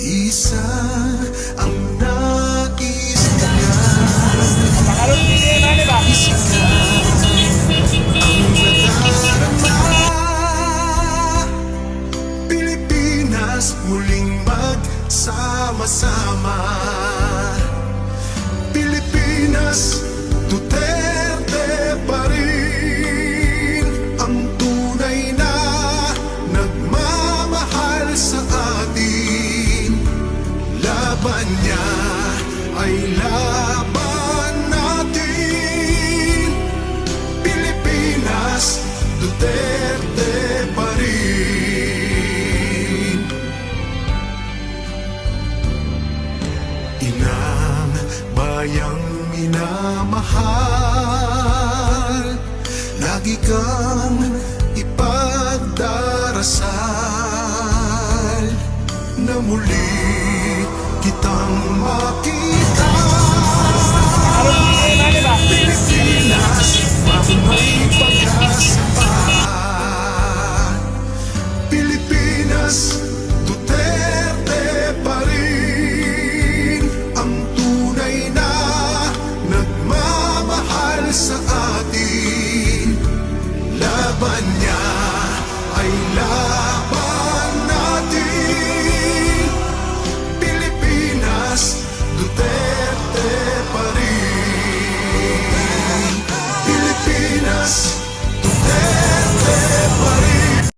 Isa ang nais niya Makarot hindi na ba? Pilipinas muling magsama-sama Laban niya ay laban natin. Pilipinas, Duterte pa rin. Inang bayang minamahal Lagi kang ipagdarasal Na muli kitang makita